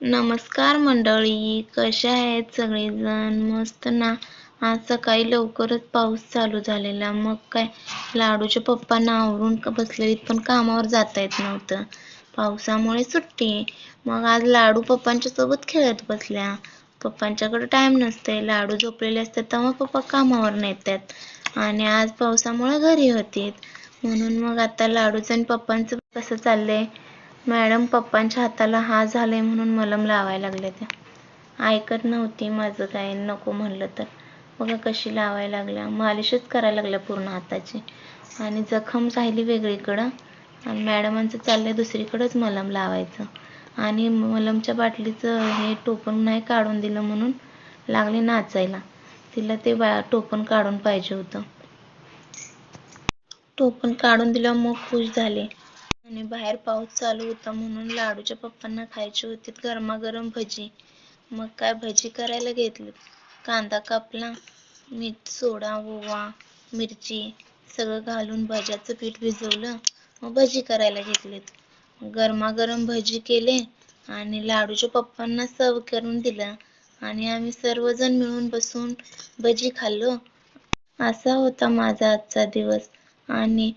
नमस्कार मंडळी कशा आहेत सगळेजण? मस्त ना? आज सकाळी लवकरच पाऊस चालू झालेला. मग काय लाडूच्या पप्पांना आवरून बसलेली पण कामावर जाता येत नव्हतं. पावसामुळे सुट्टी. मग आज लाडू पप्पांच्या सोबत खेळत बसल्या. पप्पांच्याकडे टाइम नसते लाडू झोपलेले असतात तेव्हा पप्पा कामावर नेतात. आणि आज पावसामुळे घरी होती म्हणून मग आता लाडूचं आणि पप्पांचं कसं चाललंय? मॅडम पप्पांच्या हाताला हा झालाय म्हणून मलम लावायला लागल्या त्या. ऐकत नव्हती माझं काय नको म्हणलं तर. बघा कशी लावायला लागल्या. मालिशच करायला लागल्या पूर्ण हाताची. आणि जखम राहिली वेगळीकडं. आणि मॅडमांचं चाललंय दुसरीकडंच मलम लावायचं. आणि मलमच्या बाटलीचं हे टोपण नाही काढून दिलं म्हणून लागले नाचायला. तिला ते बा टोपण काढून पाहिजे होतं. टोपण काढून दिलं मग खुश झाले. आणि बाहेर पाऊस चालू होता म्हणून लाडूच्या पप्पांना खायची होती गरमागरम भजी. मग काय भजी करायला घेतली? कांदा कापला मीठ सोडा ओवा मिरची सगळं घालून भज्याचं पीठ भिजवलं मग भजी करायला घेतलीत. गरमागरम भजी केले आणि लाडूच्या पप्पांना सर्व करून दिलं आणि आम्ही सर्वजण मिळून बसून भजी खाल्लो. असा होता माझा आजचा दिवस. आणि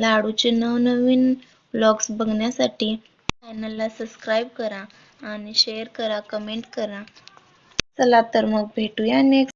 लाडूचे नवनवीन व्लॉग्स बघण्यासाठी चॅनलला सबस्क्राईब करा आणि शेअर करा कमेंट करा. चला तर मग भेटूया नेक्स्ट